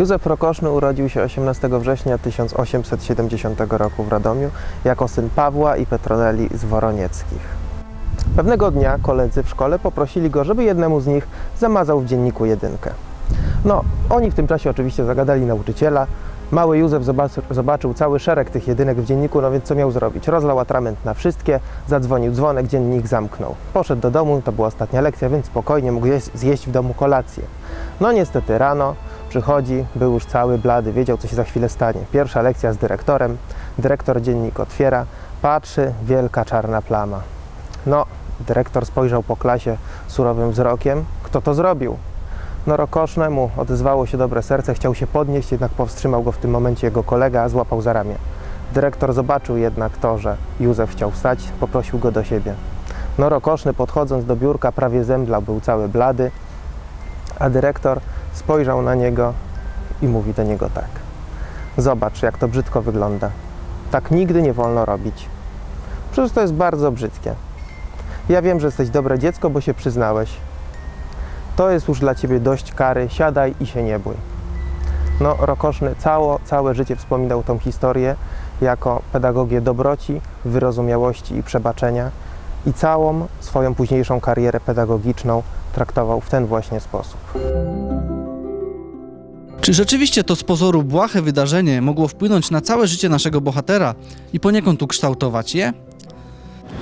Józef Rokoszny urodził się 18 września 1870 roku w Radomiu jako syn Pawła i Petroneli z Woronieckich. Pewnego dnia koledzy w szkole poprosili go, żeby jednemu z nich zamazał w dzienniku jedynkę. No, oni w tym czasie oczywiście zagadali nauczyciela. Mały Józef zobaczy, zobaczył cały szereg tych jedynek w dzienniku, no więc co miał zrobić? Rozlał atrament na wszystkie, zadzwonił dzwonek, dziennik zamknął. Poszedł do domu, to była ostatnia lekcja, więc spokojnie mógł jeść, zjeść w domu kolację. No niestety rano przychodzi, był już cały blady, wiedział co się za chwilę stanie. Pierwsza lekcja z dyrektorem, dyrektor dziennik otwiera, patrzy, wielka czarna plama. No, dyrektor spojrzał po klasie surowym wzrokiem. Kto to zrobił? No Rokosznemu odezwało się dobre serce, chciał się podnieść, jednak powstrzymał go w tym momencie jego kolega, złapał za ramię. Dyrektor zobaczył jednak to, że Józef chciał wstać, poprosił go do siebie. No Rokoszny podchodząc do biurka prawie zemdlał, był cały blady, a dyrektor spojrzał na niego i mówi do niego tak. Zobacz, jak to brzydko wygląda. Tak nigdy nie wolno robić. Przecież to jest bardzo brzydkie. Ja wiem, że jesteś dobre dziecko, bo się przyznałeś. To jest już dla ciebie dość kary, siadaj i się nie bój. No, Rokoszny cało, całe życie wspominał tą historię jako pedagogię dobroci, wyrozumiałości i przebaczenia i całą swoją późniejszą karierę pedagogiczną traktował w ten właśnie sposób. Czy rzeczywiście to z pozoru błahe wydarzenie mogło wpłynąć na całe życie naszego bohatera i poniekąd ukształtować je?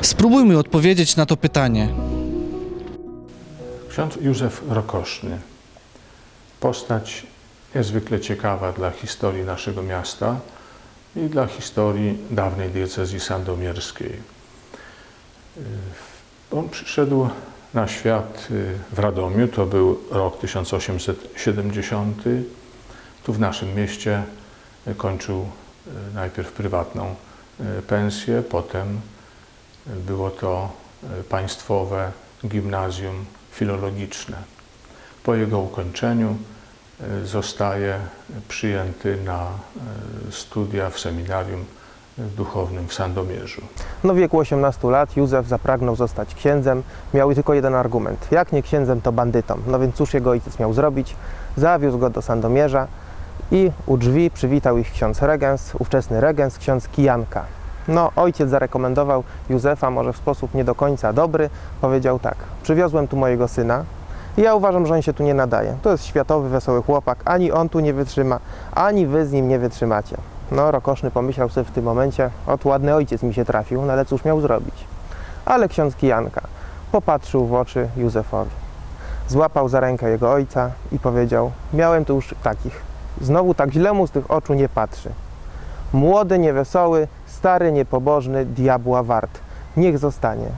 Spróbujmy odpowiedzieć na to pytanie. Ksiądz Józef Rokoszny. Postać niezwykle ciekawa dla historii naszego miasta i dla historii dawnej diecezji sandomierskiej. Y, On przyszedł na świat y, w Radomiu, to był rok 1870. Tu w naszym mieście y, kończył y, najpierw prywatną y, pensję, potem było to państwowe gimnazjum filologiczne. Po jego ukończeniu zostaje przyjęty na studia w seminarium duchownym w Sandomierzu. No w wieku 18 lat Józef zapragnął zostać księdzem. Miał tylko jeden argument. Jak nie księdzem, to bandytą. No więc cóż jego ojciec miał zrobić? Zawiózł go do Sandomierza i u drzwi przywitał ich ksiądz regens, ówczesny regens, ksiądz Kijanka. No, ojciec zarekomendował Józefa może w sposób nie do końca dobry. Powiedział tak, przywiozłem tu mojego syna i ja uważam, że on się tu nie nadaje. To jest światowy, wesoły chłopak, ani on tu nie wytrzyma, ani wy z nim nie wytrzymacie. No, Rokoszny pomyślał sobie w tym momencie, ot ładny ojciec mi się trafił, no ale cóż miał zrobić? Ale ksiądz Kijanka popatrzył w oczy Józefowi. Złapał za rękę jego ojca i powiedział, miałem tu już takich. Znowu tak źle mu z tych oczu nie patrzy. Młody, niewesoły, stary, niepobożny, diabła wart. Niech zostanie.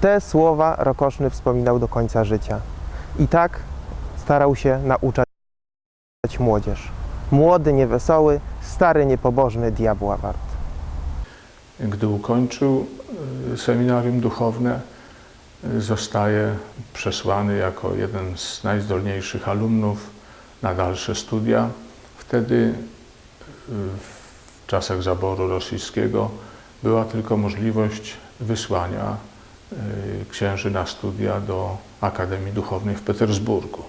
Te słowa Rokoszny wspominał do końca życia. I tak starał się nauczać młodzież. Młody, niewesoły, stary, niepobożny, diabła wart. Gdy ukończył y, seminarium duchowne, y, zostaje przesłany jako jeden z najzdolniejszych alumnów na dalsze studia. Wtedy y, w czasach zaboru rosyjskiego była tylko możliwość wysłania y, księży na studia do Akademii Duchownej w Petersburgu.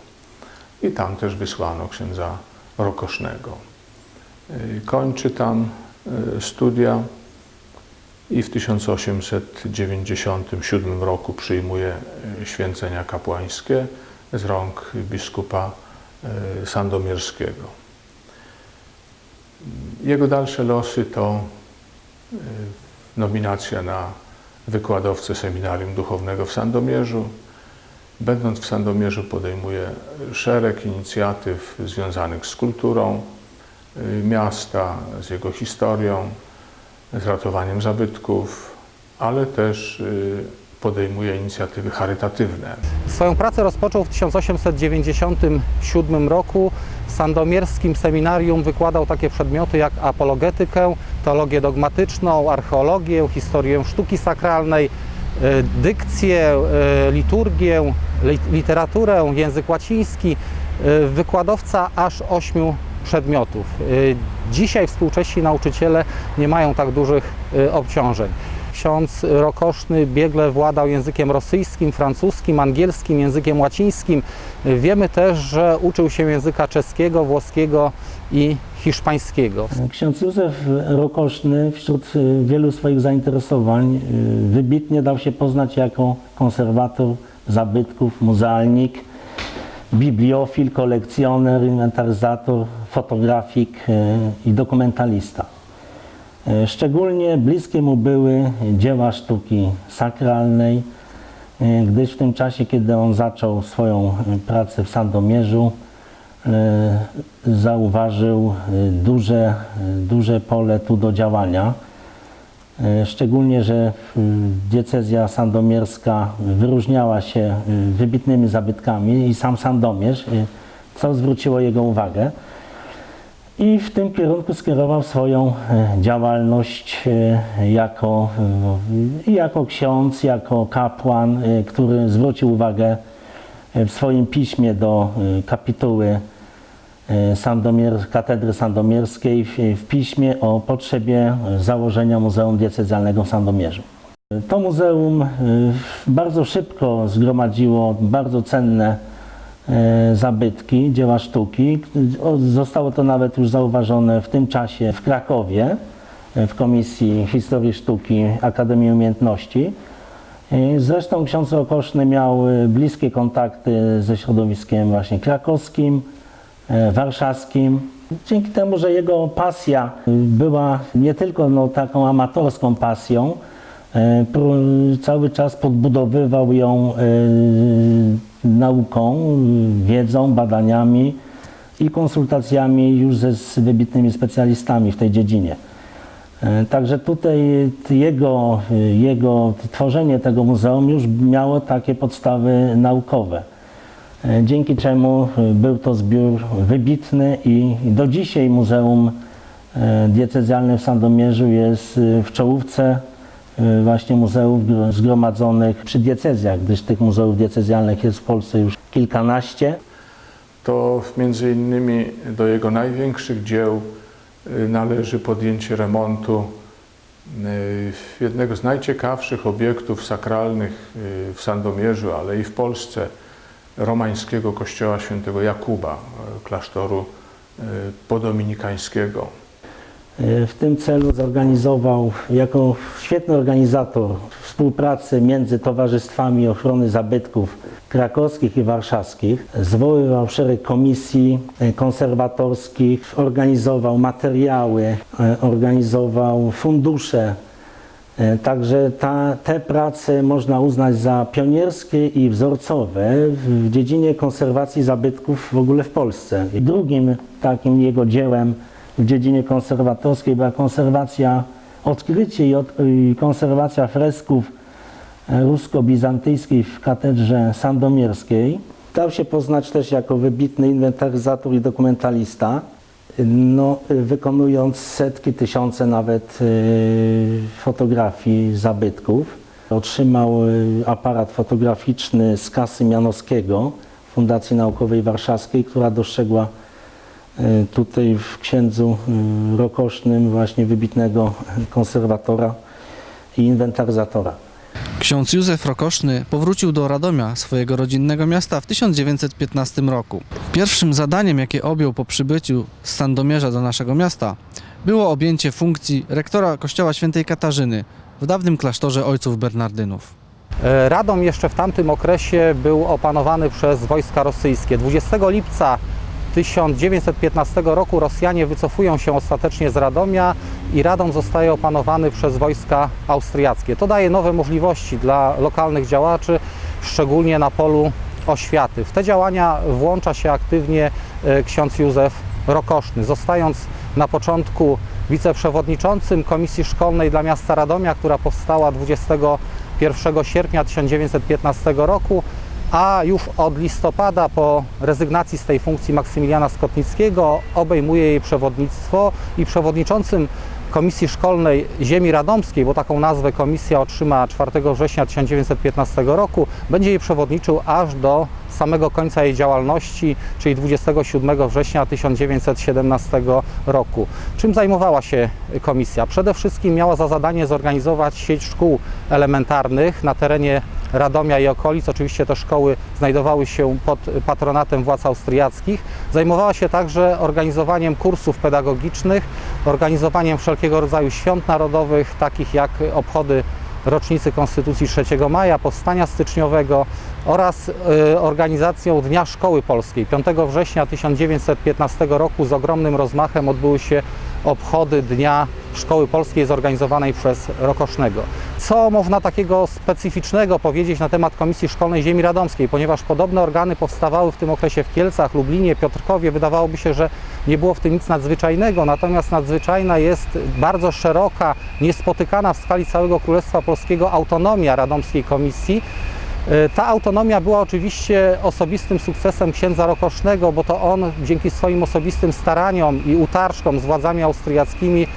I tam też wysłano księdza Rokosznego. Y, Kończy tam studia i w 1897 roku przyjmuje święcenia kapłańskie z rąk biskupa sandomierskiego. Jego dalsze losy to y, nominacja na wykładowcę seminarium duchownego w Sandomierzu. Będąc w Sandomierzu podejmuje szereg inicjatyw związanych z kulturą y, miasta, z jego historią, z ratowaniem zabytków, ale też podejmuje inicjatywy charytatywne. Swoją pracę rozpoczął w 1897 roku. W sandomierskim seminarium wykładał takie przedmioty jak apologetykę, teologię dogmatyczną, archeologię, historię sztuki sakralnej, e, dykcję, e, liturgię, li- literaturę, język łaciński. E, Wykładowca aż ośmiu przedmiotów. Dzisiaj współcześni nauczyciele nie mają tak dużych obciążeń. Ksiądz Rokoszny biegle władał językiem rosyjskim, francuskim, angielskim, językiem łacińskim. Wiemy też, że uczył się języka czeskiego, włoskiego i hiszpańskiego. Ksiądz Józef Rokoszny wśród y, wielu swoich zainteresowań y, wybitnie dał się poznać jako konserwator zabytków, muzealnik, bibliofil, kolekcjoner, inwentaryzator, fotografik y, i dokumentalista. Y, Szczególnie bliskie mu były dzieła sztuki sakralnej, y, gdyż w tym czasie, kiedy on zaczął swoją y, pracę w Sandomierzu, e, zauważył e, duże, e, duże pole tu do działania. E, Szczególnie, że e, diecezja sandomierska wyróżniała się e, wybitnymi zabytkami i sam Sandomierz, e, co zwróciło jego uwagę. I w tym kierunku skierował swoją e, działalność e, jako, e, jako ksiądz, jako kapłan, który zwrócił uwagę w swoim piśmie do kapituły Sandomier, katedry sandomierskiej w, w piśmie o potrzebie założenia Muzeum Diecezjalnego w Sandomierzu. To muzeum bardzo szybko zgromadziło bardzo cenne zabytki, dzieła sztuki. Zostało to nawet już zauważone w tym czasie w Krakowie e, w Komisji Historii Sztuki Akademii Umiejętności. E, Zresztą ksiądz Rokoszny miał e, bliskie kontakty ze środowiskiem właśnie krakowskim, e, warszawskim. Dzięki temu, że jego pasja e, była nie tylko no, taką amatorską pasją, e, cały czas podbudowywał ją e, nauką, wiedzą, badaniami i konsultacjami już ze z wybitnymi specjalistami w tej dziedzinie. E, Także tutaj jego, e, jego tworzenie tego muzeum już miało takie podstawy naukowe. E, Dzięki czemu e, był to zbiór wybitny i do dzisiaj Muzeum e, Diecezjalne w Sandomierzu jest e, w czołówce e, właśnie muzeów gro- zgromadzonych przy diecezjach, gdyż tych muzeów diecezjalnych jest w Polsce już kilkanaście. to między innymi do jego największych dzieł y, należy podjęcie remontu y, jednego z najciekawszych obiektów sakralnych w Sandomierzu, ale i w Polsce, romańskiego kościoła świętego Jakuba, klasztoru podominikańskiego. E, W tym celu zorganizował jako świetny organizator współpracy między towarzystwami ochrony zabytków krakowskich i warszawskich. Zwoływał szereg komisji e, konserwatorskich, organizował materiały, e, organizował fundusze. Także ta, te prace można uznać za pionierskie i wzorcowe w dziedzinie konserwacji zabytków w ogóle w Polsce. Drugim takim jego dziełem w dziedzinie konserwatorskiej była konserwacja, odkrycie i, od, i konserwacja fresków e, rusko-bizantyjskiej w katedrze sandomierskiej. Dał się poznać też jako wybitny inwentaryzator i dokumentalista, no, y, wykonując setki, tysiące nawet y, fotografii zabytków. Otrzymał aparat fotograficzny z kasy Mianowskiego, Fundacji Naukowej Warszawskiej, która dostrzegła tutaj w księdzu y, Rokosznym właśnie wybitnego konserwatora i inwentaryzatora. Ksiądz Józef Rokoszny powrócił do Radomia, swojego rodzinnego miasta, w 1915 roku. Pierwszym zadaniem, jakie objął po przybyciu z Sandomierza do naszego miasta, było objęcie funkcji rektora kościoła świętej Katarzyny w dawnym klasztorze ojców Bernardynów. E, Radom jeszcze w tamtym okresie był opanowany przez wojska rosyjskie. 20 lipca 1915 roku Rosjanie wycofują się ostatecznie z Radomia i Radom zostaje opanowany przez wojska austriackie. To daje nowe możliwości dla lokalnych działaczy, szczególnie na polu oświaty. W te działania włącza się aktywnie e, ksiądz Józef Rokoszny, zostając na początku wiceprzewodniczącym Komisji Szkolnej dla Miasta Radomia, która powstała 21 sierpnia 1915 roku, a już od listopada po rezygnacji z tej funkcji Maksymiliana Skotnickiego obejmuje jej przewodnictwo i przewodniczącym Komisji Szkolnej Ziemi Radomskiej, bo taką nazwę komisja otrzyma 4 września 1915 roku, będzie jej przewodniczył aż do samego końca jej działalności, czyli 27 września 1917 roku. Czym zajmowała się komisja? Przede wszystkim miała za zadanie zorganizować sieć szkół elementarnych na terenie Radomia i okolic. Oczywiście te szkoły znajdowały się pod patronatem władz austriackich. Zajmowała się także organizowaniem kursów pedagogicznych, organizowaniem wszelkiego rodzaju świąt narodowych, takich jak obchody rocznicy Konstytucji 3 maja, powstania styczniowego oraz y, organizacją Dnia Szkoły Polskiej. 5 września 1915 roku z ogromnym rozmachem odbyły się obchody Dnia Szkoły Polskiej zorganizowanej przez Rokosznego. Co można takiego specyficznego powiedzieć na temat Komisji Szkolnej Ziemi Radomskiej, ponieważ podobne organy powstawały w tym okresie w Kielcach, Lublinie, Piotrkowie. Wydawałoby się, że nie było w tym nic nadzwyczajnego, natomiast nadzwyczajna jest bardzo szeroka, niespotykana w skali całego Królestwa Polskiego autonomia Radomskiej Komisji. E, Ta autonomia była oczywiście osobistym sukcesem księdza Rokosznego, bo to on dzięki swoim osobistym staraniom i utarczkom z władzami austriackimi e,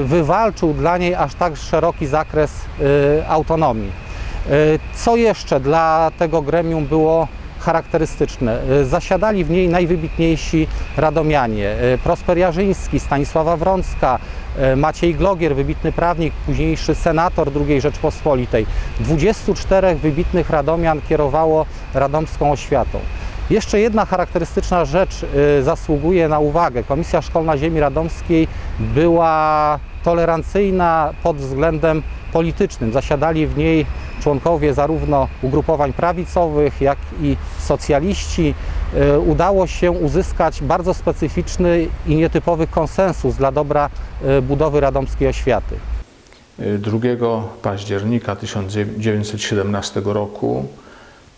wywalczył dla niej aż tak szeroki zakres e, autonomii. Co jeszcze dla tego gremium było charakterystyczne? E, Zasiadali w niej najwybitniejsi radomianie. E, Prosper Jarzyński, Stanisława Wrącka, e, Maciej Glogier, wybitny prawnik, późniejszy senator II Rzeczpospolitej. 24 wybitnych radomian kierowało radomską oświatą. Jeszcze jedna charakterystyczna rzecz zasługuje na uwagę. Komisja Szkolna Ziemi Radomskiej była tolerancyjna pod względem politycznym. Zasiadali w niej członkowie zarówno ugrupowań prawicowych, jak i socjaliści. Y, Udało się uzyskać bardzo specyficzny i nietypowy konsensus dla dobra y, budowy radomskiej oświaty. 2 października 1917 roku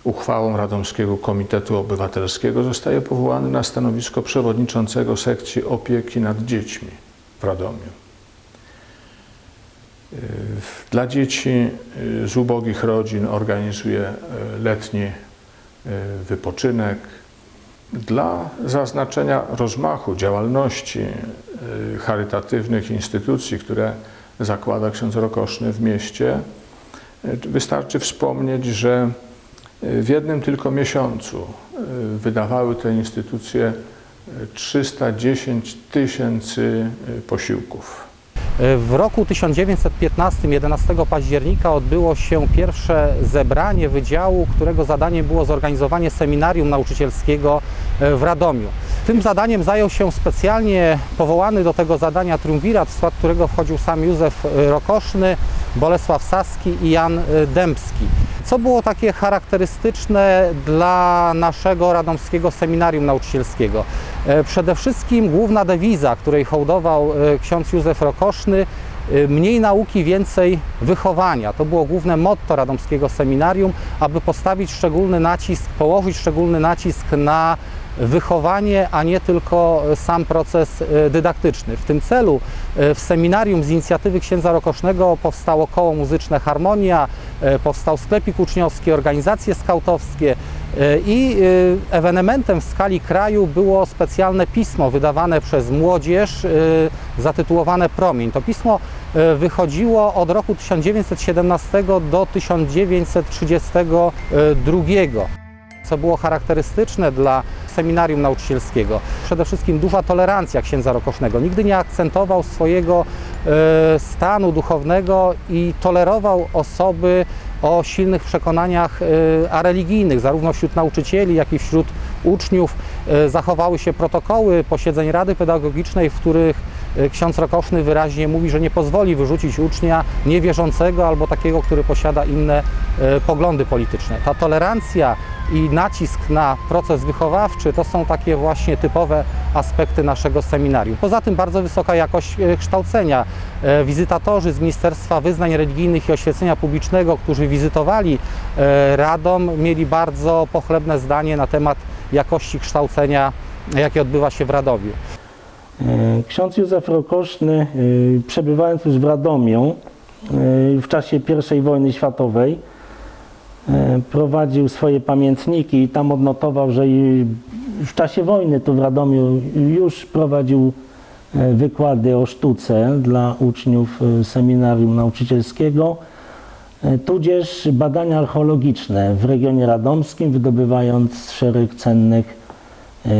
uchwałą Radomskiego Komitetu Obywatelskiego zostaje powołany na stanowisko przewodniczącego sekcji opieki nad dziećmi w Radomiu. Dla dzieci y, z ubogich rodzin organizuje y, letni y, wypoczynek. Dla zaznaczenia rozmachu działalności charytatywnych instytucji, które zakłada ksiądz Rokoszny w mieście, wystarczy wspomnieć, że w jednym tylko miesiącu wydawały te instytucje y, 310 tysięcy posiłków. W roku 1915, 11 października, odbyło się pierwsze zebranie wydziału, którego zadaniem było zorganizowanie seminarium nauczycielskiego e, w Radomiu. Tym zadaniem zajął się specjalnie powołany do tego zadania triumvirat, w skład którego wchodził sam Józef e, Rokoszny, Bolesław Saski i Jan e, Dębski. Co było takie charakterystyczne dla naszego radomskiego seminarium nauczycielskiego? E, Przede wszystkim główna dewiza, której hołdował e, ksiądz Józef Rokoszny, e, mniej nauki, więcej wychowania. To było główne motto radomskiego seminarium, aby postawić szczególny nacisk, położyć szczególny nacisk na wychowanie, a nie tylko sam proces dydaktyczny. W tym celu w seminarium z inicjatywy księdza Rokosznego powstało koło muzyczne Harmonia, powstał sklepik uczniowski, organizacje skautowskie i e, ewenementem w skali kraju było specjalne pismo wydawane przez młodzież e, zatytułowane Promień. To pismo e, wychodziło od roku 1917 do 1932 co było charakterystyczne dla seminarium nauczycielskiego. Przede wszystkim duża tolerancja księdza Rokosznego. Nigdy nie akcentował swojego e, stanu duchownego i tolerował osoby o silnych przekonaniach e, areligijnych, zarówno wśród nauczycieli, jak i wśród uczniów. E, zachowały się protokoły posiedzeń Rady Pedagogicznej, w których ksiądz Rokoszny wyraźnie mówi, że nie pozwoli wyrzucić ucznia niewierzącego albo takiego, który posiada inne poglądy polityczne. Ta tolerancja i nacisk na proces wychowawczy to są takie właśnie typowe aspekty naszego seminarium. Poza tym bardzo wysoka jakość e, kształcenia. E, Wizytatorzy z Ministerstwa Wyznań Religijnych i Oświecenia Publicznego, którzy wizytowali e, Radom, mieli bardzo pochlebne zdanie na temat jakości kształcenia, jakie odbywa się w Radomiu. Ksiądz Józef Rokoszny, przebywając już w Radomiu w czasie I wojny światowej, prowadził swoje pamiętniki i tam odnotował, że w czasie wojny tu w Radomiu już prowadził e, wykłady o sztuce dla uczniów e, seminarium nauczycielskiego, e, tudzież badania archeologiczne w regionie radomskim, wydobywając szereg cennych e,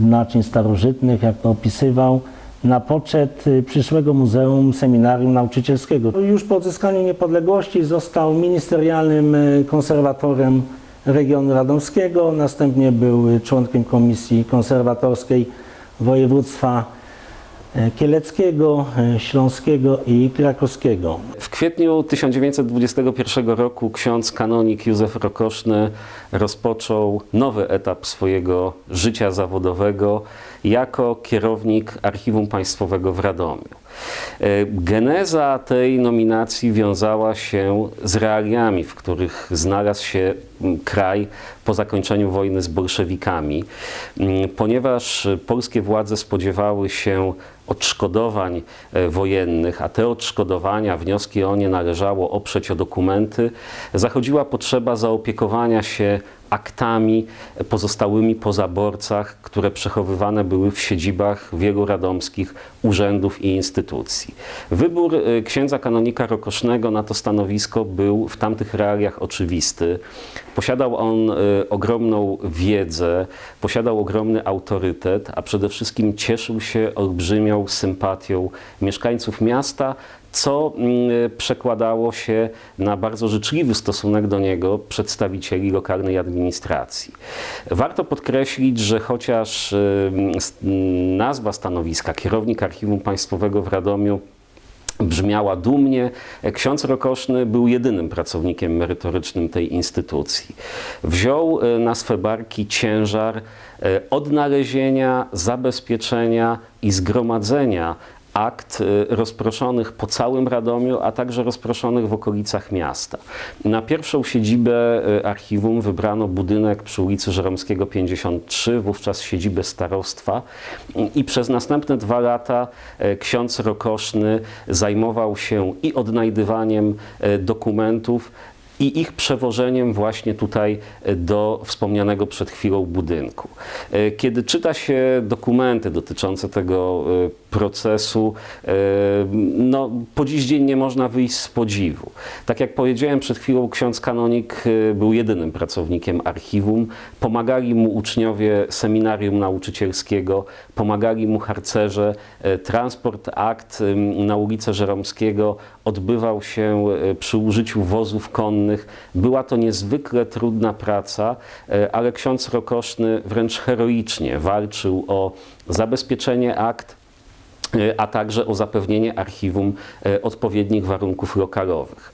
naczyń starożytnych, jak to opisywał, na poczet e, przyszłego Muzeum Seminarium Nauczycielskiego. Już po odzyskaniu niepodległości został ministerialnym e, konserwatorem regionu radomskiego, następnie był członkiem Komisji Konserwatorskiej Województwa Kieleckiego, Śląskiego i Krakowskiego. W kwietniu 1921 roku ksiądz kanonik Józef Rokoszny rozpoczął nowy etap swojego życia zawodowego jako kierownik Archiwum Państwowego w Radomiu. E, Geneza tej nominacji wiązała się z realiami, w których znalazł się mm, kraj po zakończeniu wojny z bolszewikami, Mm, ponieważ polskie władze spodziewały się odszkodowań e, wojennych, a te odszkodowania, wnioski o nie należało oprzeć o dokumenty, zachodziła potrzeba zaopiekowania się aktami pozostałymi po zaborcach, które przechowywane były w siedzibach wielu radomskich urzędów i instytucji. Wybór e, księdza kanonika Rokosznego na to stanowisko był w tamtych realiach oczywisty. Posiadał on e, ogromną wiedzę, posiadał ogromny autorytet, a przede wszystkim cieszył się olbrzymią sympatią mieszkańców miasta, co mm, przekładało się na bardzo życzliwy stosunek do niego przedstawicieli lokalnej administracji. Warto podkreślić, że chociaż ym, s- m, nazwa stanowiska kierownik Archiwum Państwowego w Radomiu brzmiała dumnie. Ksiądz Rokoszny był jedynym pracownikiem merytorycznym tej instytucji. Wziął e, na swe barki ciężar e, odnalezienia, zabezpieczenia i zgromadzenia akt e, rozproszonych po całym Radomiu, a także rozproszonych w okolicach miasta. Na pierwszą siedzibę e, archiwum wybrano budynek przy ulicy Żeromskiego 53, wówczas siedzibę starostwa i przez następne dwa lata e, ksiądz Rokoszny zajmował się i odnajdywaniem dokumentów, i ich przewożeniem właśnie tutaj do wspomnianego przed chwilą budynku. Kiedy czyta się dokumenty dotyczące tego procesu, e, no, po dziś dzień nie można wyjść z podziwu. Tak jak powiedziałem przed chwilą, ksiądz kanonik e, był jedynym pracownikiem archiwum. Pomagali mu uczniowie seminarium nauczycielskiego, pomagali mu harcerze. E, Transport akt na ulicę Żeromskiego odbywał się przy użyciu wozów konnych. Była to niezwykle trudna praca, ale ksiądz Rokoszny wręcz heroicznie walczył o zabezpieczenie akt, a także o zapewnienie archiwum e, odpowiednich warunków lokalowych.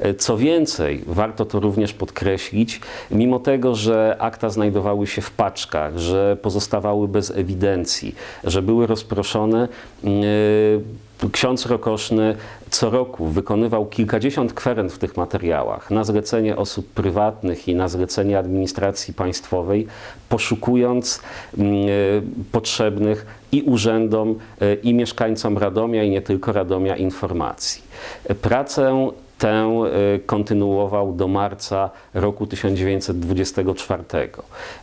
E, Co więcej, warto to również podkreślić, mimo tego, że akta znajdowały się w paczkach, że pozostawały bez ewidencji, że były rozproszone, e, ksiądz Rokoszny co roku wykonywał kilkadziesiąt kwerent w tych materiałach na zlecenie osób prywatnych i na zlecenie administracji państwowej, poszukując mm, e, potrzebnych i urzędom, e, i mieszkańcom Radomia, i nie tylko Radomia informacji. E, Pracę tę e, kontynuował do marca roku 1924.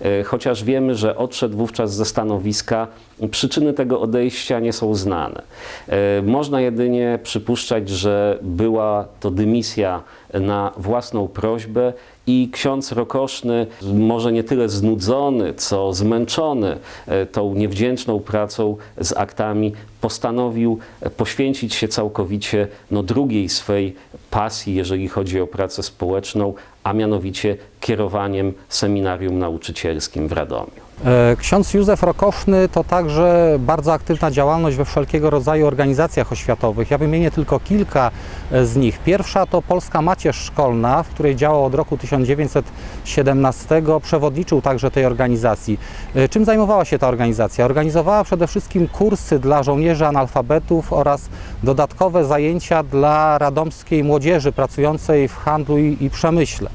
E, Chociaż wiemy, że odszedł wówczas ze stanowiska, przyczyny tego odejścia nie są znane. E, Można jedynie przypuszczać, że była to dymisja na własną prośbę i ksiądz Rokoszny, może nie tyle znudzony, co zmęczony tą niewdzięczną pracą z aktami, postanowił poświęcić się całkowicie no, drugiej swej pasji, jeżeli chodzi o pracę społeczną, a mianowicie kierowaniem seminarium nauczycielskim w Radomiu. E, Ksiądz Józef Rokoszny to także bardzo aktywna działalność we wszelkiego rodzaju organizacjach oświatowych. Ja wymienię tylko kilka e, z nich. Pierwsza to Polska Macierz Szkolna, w której działał od roku 1917. Przewodniczył także tej organizacji. E, Czym zajmowała się ta organizacja? Organizowała przede wszystkim kursy dla żołnierzy analfabetów oraz dodatkowe zajęcia dla radomskiej młodzieży pracującej w handlu i, i przemyśle.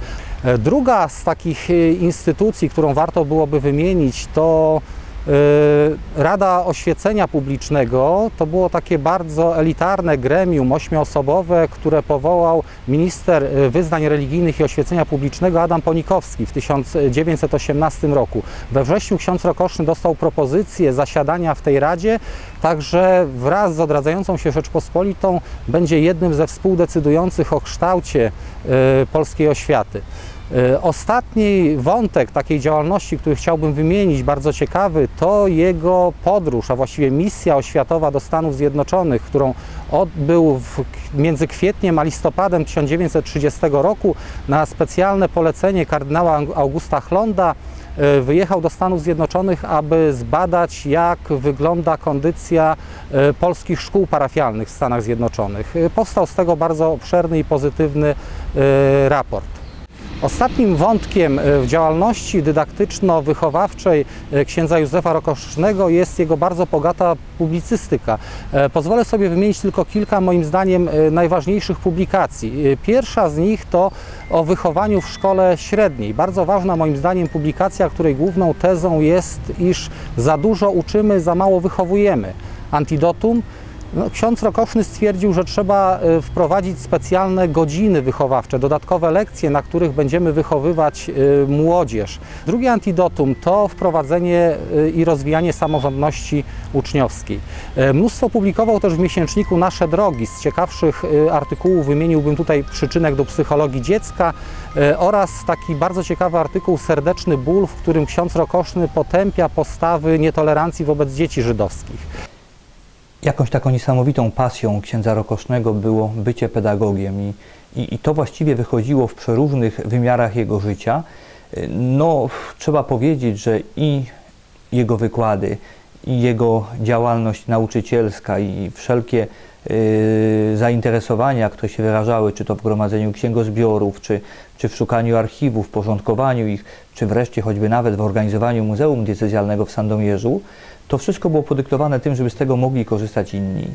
E, Druga z takich e, instytucji, którą warto byłoby wymienić, to Y, Rada Oświecenia Publicznego to było takie bardzo elitarne gremium ośmioosobowe, które powołał minister wyznań religijnych i oświecenia publicznego Adam Ponikowski w 1918 roku. We wrześniu ksiądz Rokoszny dostał propozycję zasiadania w tej radzie, także wraz z odradzającą się Rzeczpospolitą będzie jednym ze współdecydujących o kształcie polskiej oświaty. E, Ostatni wątek takiej działalności, który chciałbym wymienić, bardzo ciekawy, to jego podróż, a właściwie misja oświatowa do Stanów Zjednoczonych, którą odbył w, między kwietniem a listopadem 1930 roku na specjalne polecenie kardynała Augusta Chlonda. e, Wyjechał do Stanów Zjednoczonych, aby zbadać, jak wygląda kondycja e, polskich szkół parafialnych w Stanach Zjednoczonych. Powstał z tego bardzo obszerny i pozytywny raport. Ostatnim wątkiem e, w działalności dydaktyczno-wychowawczej e, księdza Józefa Rokosznego jest jego bardzo bogata publicystyka. E, Pozwolę sobie wymienić tylko kilka, moim zdaniem, najważniejszych publikacji. Pierwsza z nich to o wychowaniu w szkole średniej. Bardzo ważna, moim zdaniem, publikacja, której główną tezą jest, iż za dużo uczymy, za mało wychowujemy. Antidotum no, ksiądz Rokoszny stwierdził, że trzeba e, wprowadzić specjalne godziny wychowawcze, dodatkowe lekcje, na których będziemy wychowywać e, młodzież. Drugie antidotum to wprowadzenie e, i rozwijanie samorządności uczniowskiej. Mnóstwo publikował też w miesięczniku Nasze Drogi. Z ciekawszych artykułów wymieniłbym tutaj przyczynek do psychologii dziecka oraz taki bardzo ciekawy artykuł Serdeczny ból, w którym ksiądz Rokoszny potępia postawy nietolerancji wobec dzieci żydowskich. Jakąś taką niesamowitą pasją księdza Rokosznego było bycie pedagogiem i, i, i to właściwie wychodziło w przeróżnych wymiarach jego życia. No, trzeba powiedzieć, że i jego wykłady, i jego działalność nauczycielska, i wszelkie y, zainteresowania, które się wyrażały, czy to w gromadzeniu księgozbiorów, czy, czy w szukaniu archiwów, porządkowaniu ich, czy wreszcie choćby nawet w organizowaniu Muzeum Diecezjalnego w Sandomierzu, to wszystko było podyktowane tym, żeby z tego mogli korzystać inni.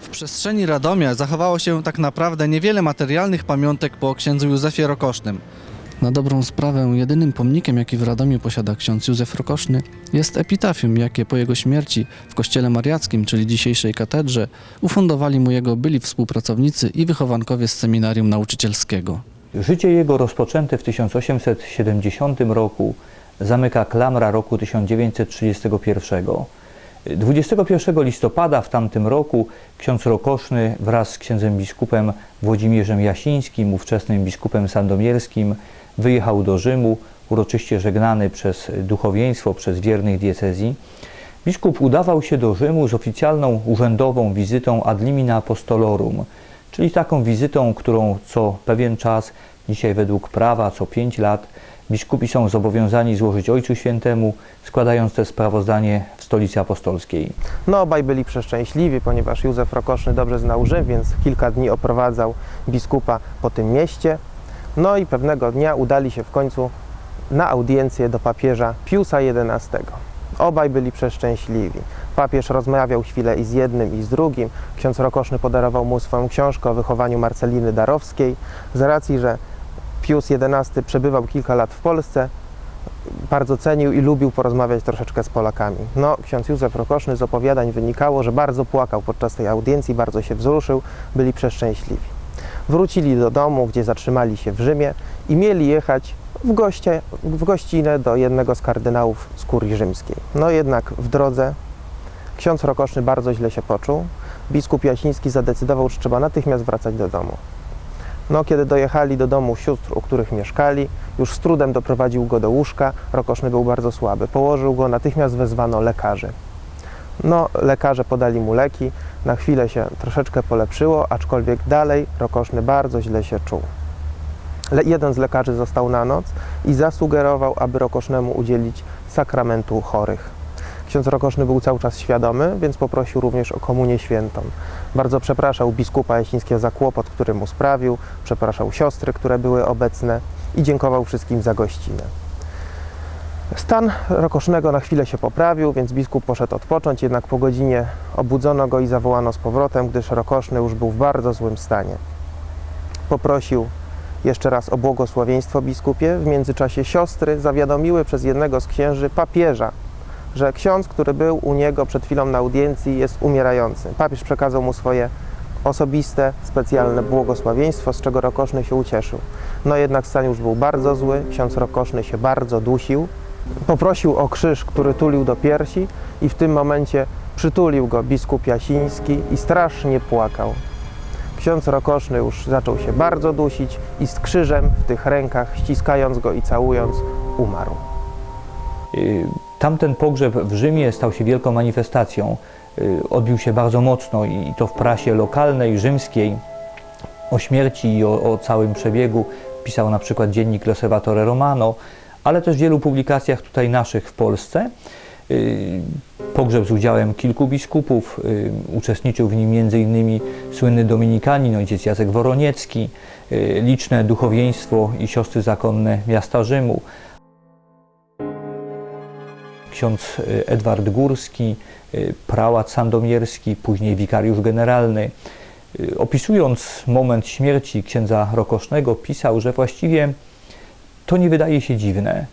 W przestrzeni Radomia zachowało się tak naprawdę niewiele materialnych pamiątek po księdzu Józefie Rokosznym. Na dobrą sprawę, jedynym pomnikiem, jaki w Radomiu posiada ksiądz Józef Rokoszny, jest epitafium, jakie po jego śmierci w kościele mariackim, czyli dzisiejszej katedrze, ufundowali mu jego byli współpracownicy i wychowankowie z seminarium nauczycielskiego. Życie jego rozpoczęte w 1870 roku zamyka klamra roku 1931. 21 listopada w tamtym roku ksiądz Rokoszny wraz z księdzem biskupem Włodzimierzem Jasińskim, ówczesnym biskupem sandomierskim, wyjechał do Rzymu, uroczyście żegnany przez duchowieństwo, przez wiernych diecezji. Biskup udawał się do Rzymu z oficjalną urzędową wizytą ad limina apostolorum, czyli taką wizytą, którą co pewien czas, dzisiaj według prawa, co pięć lat, biskupi są zobowiązani złożyć Ojcu Świętemu, składając te sprawozdanie w stolicy apostolskiej. No obaj byli przeszczęśliwi, ponieważ Józef Rokoszny dobrze znał Rzym, więc kilka dni oprowadzał biskupa po tym mieście. No i pewnego dnia udali się w końcu na audiencję do papieża Piusa XI. Obaj byli przeszczęśliwi. Papież rozmawiał chwilę i z jednym, i z drugim. Ksiądz Rokoszny podarował mu swoją książkę o wychowaniu Marceliny Darowskiej. Z racji, że Pius XI przebywał kilka lat w Polsce, bardzo cenił i lubił porozmawiać troszeczkę z Polakami. No, ksiądz Józef Rokoszny z opowiadań wynikało, że bardzo płakał podczas tej audiencji, bardzo się wzruszył, byli przeszczęśliwi. Wrócili do domu, gdzie zatrzymali się w Rzymie i mieli jechać w, goście, w gościnę do jednego z kardynałów z kurii rzymskiej. No jednak w drodze ksiądz Rokoszny bardzo źle się poczuł. Biskup Jasiński zadecydował, że trzeba natychmiast wracać do domu. No, kiedy dojechali do domu sióstr, u których mieszkali, już z trudem doprowadził go do łóżka. Rokoszny był bardzo słaby. Położył go, natychmiast wezwano lekarzy. No, lekarze podali mu leki, na chwilę się troszeczkę polepszyło, aczkolwiek dalej Rokoszny bardzo źle się czuł. Le- jeden z lekarzy został na noc i zasugerował, aby Rokosznemu udzielić sakramentu chorych. Ksiądz Rokoszny był cały czas świadomy, więc poprosił również o komunię świętą. Bardzo przepraszał biskupa Jasińskiego za kłopot, który mu sprawił, przepraszał siostry, które były obecne i dziękował wszystkim za gościnę. Stan Rokosznego na chwilę się poprawił, więc biskup poszedł odpocząć, jednak po godzinie obudzono go i zawołano z powrotem, gdyż Rokoszny już był w bardzo złym stanie. Poprosił jeszcze raz o błogosławieństwo biskupie. W międzyczasie siostry zawiadomiły przez jednego z księży papieża, że ksiądz, który był u niego przed chwilą na audiencji, jest umierający. Papież przekazał mu swoje osobiste, specjalne błogosławieństwo, z czego Rokoszny się ucieszył. No jednak stan już był bardzo zły, ksiądz Rokoszny się bardzo dusił. Poprosił o krzyż, który tulił do piersi i w tym momencie przytulił go biskup Jasiński i strasznie płakał. Ksiądz Rokoszny już zaczął się bardzo dusić i z krzyżem w tych rękach, ściskając go i całując, umarł. Y, Tamten pogrzeb w Rzymie stał się wielką manifestacją. Y, Odbił się bardzo mocno i to w prasie lokalnej, rzymskiej. O śmierci i o, o całym przebiegu pisał na przykład dziennik L'Osservatore Romano, ale też w wielu publikacjach tutaj naszych w Polsce. Y, Pogrzeb z udziałem kilku biskupów, y, uczestniczył w nim m.in. słynny dominikanin, ojciec Jacek Woroniecki, y, liczne duchowieństwo i siostry zakonne miasta Rzymu ksiądz Edward Górski, prałat sandomierski, później wikariusz generalny. Opisując moment śmierci księdza Rokosznego, pisał, że właściwie to nie wydaje się dziwne,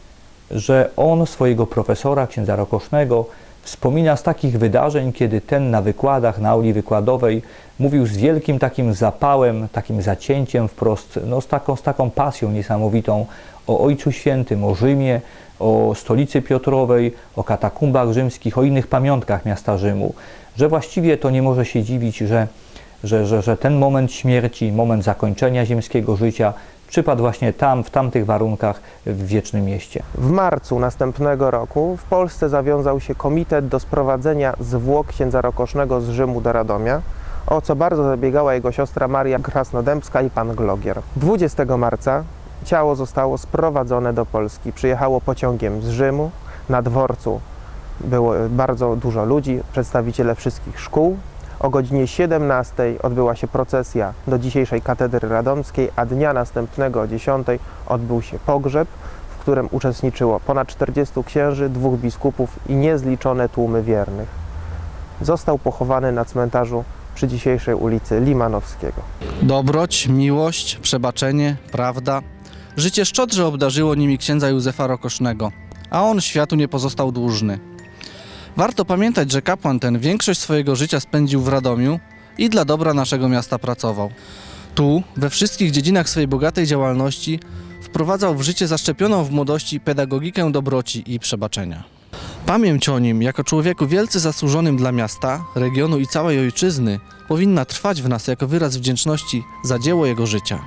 że on swojego profesora, księdza Rokosznego, wspomina z takich wydarzeń, kiedy ten na wykładach, na auli wykładowej mówił z wielkim takim zapałem, takim zacięciem wprost, no z, taką, z taką pasją niesamowitą o Ojcu Świętym, o Rzymie, o stolicy Piotrowej, o katakumbach rzymskich, o innych pamiątkach miasta Rzymu, że właściwie to nie może się dziwić, że, że, że, że ten moment śmierci, moment zakończenia ziemskiego życia przypadł właśnie tam, w tamtych warunkach w wiecznym mieście. W marcu następnego roku w Polsce zawiązał się komitet do sprowadzenia zwłok księdza Rokosznego z Rzymu do Radomia, o co bardzo zabiegała jego siostra Maria Krasnodębska i pan Glogier. 20 marca ciało zostało sprowadzone do Polski. Przyjechało pociągiem z Rzymu. Na dworcu było bardzo dużo ludzi, przedstawiciele wszystkich szkół. O godzinie 17 odbyła się procesja do dzisiejszej katedry radomskiej, a dnia następnego o 10 odbył się pogrzeb, w którym uczestniczyło ponad 40 księży, dwóch biskupów i niezliczone tłumy wiernych. Został pochowany na cmentarzu przy dzisiejszej ulicy Limanowskiego. Dobroć, miłość, przebaczenie, prawda. Życie szczodrze obdarzyło nimi księdza Józefa Rokosznego, a on światu nie pozostał dłużny. Warto pamiętać, że kapłan ten większość swojego życia spędził w Radomiu i dla dobra naszego miasta pracował. Tu, we wszystkich dziedzinach swojej bogatej działalności, wprowadzał w życie zaszczepioną w młodości pedagogikę dobroci i przebaczenia. Pamięć o nim, jako człowieku wielce zasłużonym dla miasta, regionu i całej ojczyzny, powinna trwać w nas jako wyraz wdzięczności za dzieło jego życia.